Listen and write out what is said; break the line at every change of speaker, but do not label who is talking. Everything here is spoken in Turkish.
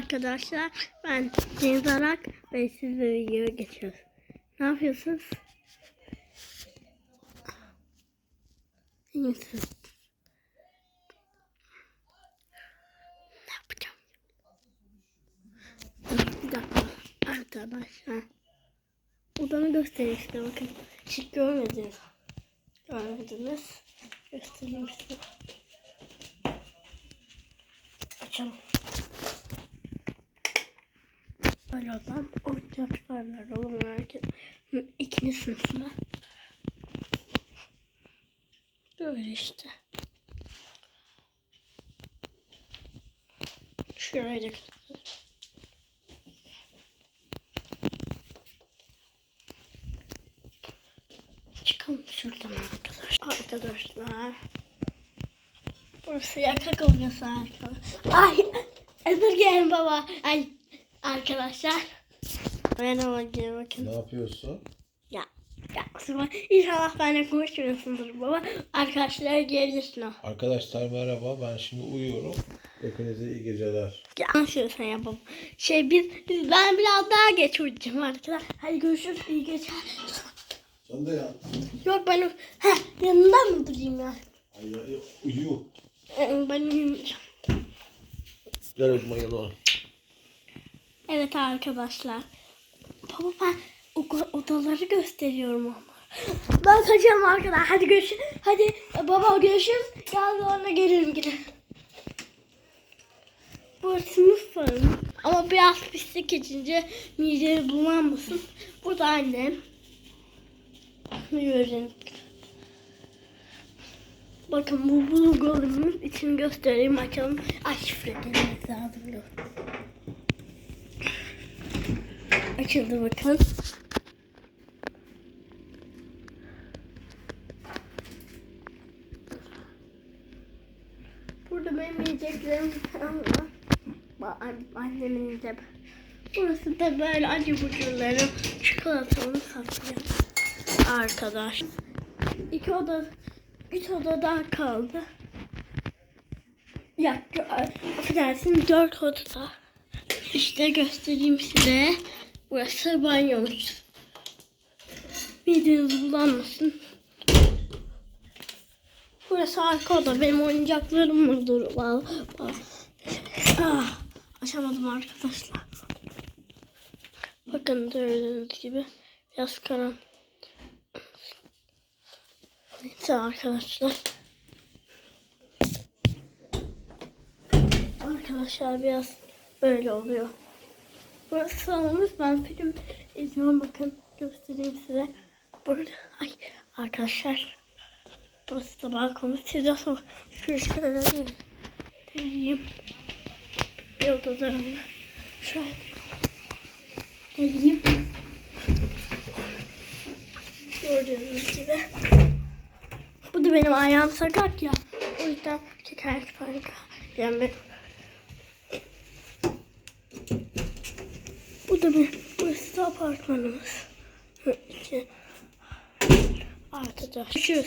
arkadaşlar. Ben Deniz Arak ve sizle videoya geçiyoruz. Ne yapıyorsunuz? İyi misiniz? Ne yapacağım? Bir dakika. Arkadaşlar. Odanı göstereyim size bakın. Hiç görmediniz. Görmediniz. Göstereyim size. Açalım. Böyle odam. Oyuncaklarla olur herkes. İkinci sınıfına. Böyle işte. Göstereyim. Çıkalım şuradan arkadaşlar. Arkadaşlar. Burası yatak odası arkadaşlar. Ay özür dilerim baba. Ay arkadaşlar. Merhaba diye bakın.
Ne yapıyorsun?
Ya. Ya kusura İnşallah benimle konuşmuyorsundur baba. Arkadaşlar gelirsin o.
Arkadaşlar merhaba. Ben şimdi uyuyorum. Hepinize iyi geceler.
Ya anlaşıyorsun ya baba. Şey biz, biz ben biraz daha geç uyuyacağım arkadaşlar. Hadi görüşürüz. İyi geceler.
Sen de yat.
Yok ben heh, yanında mı durayım ya?
Ay, ay, uyu.
Ee, Ben uyumayacağım.
Gel uyumayalım.
Evet arkadaşlar. Baba ben odaları gösteriyorum ama. Ben kaçıyorum arkadaşlar. Hadi görüşürüz. Hadi baba görüşürüz. Gel sonra gelirim yine. Burası mutfağım. Ama biraz pislik içince midemi bulanmasın. Burada annem. Görün. Bakın bu bulgurumuz için göstereyim açalım. Ay şifre lazım. Dur. Açıldı bakın. Burada benim yiyeceklerim var. Annemin yiyecek. Burası da böyle acı bucurlarım. Çikolatamı satıyor. Arkadaş. İki oda, üç oda daha kaldı. Ya, affedersin dört oda. İşte göstereyim size. Burası banyomuz. Mideniz bulanmasın. Burası arka oda. Benim oyuncaklarım burada. Ah, açamadım arkadaşlar. Bakın gördüğünüz gibi biraz karan. Neyse arkadaşlar. Arkadaşlar biraz böyle oluyor. Burası salonumuz. Ben film izliyorum. Bakın göstereyim size. Burada ay arkadaşlar. Burası da balkonu. Siz de sonra şu şöyle diyeyim. Bir odalarımda. Şöyle diyeyim. Gördüğünüz gibi. Bu da benim ayağım sakat ya. O yüzden çeker panik. Yani Bu da bir burası da apartmanımız. İçi. Arkadaşlar. Görüşürüz.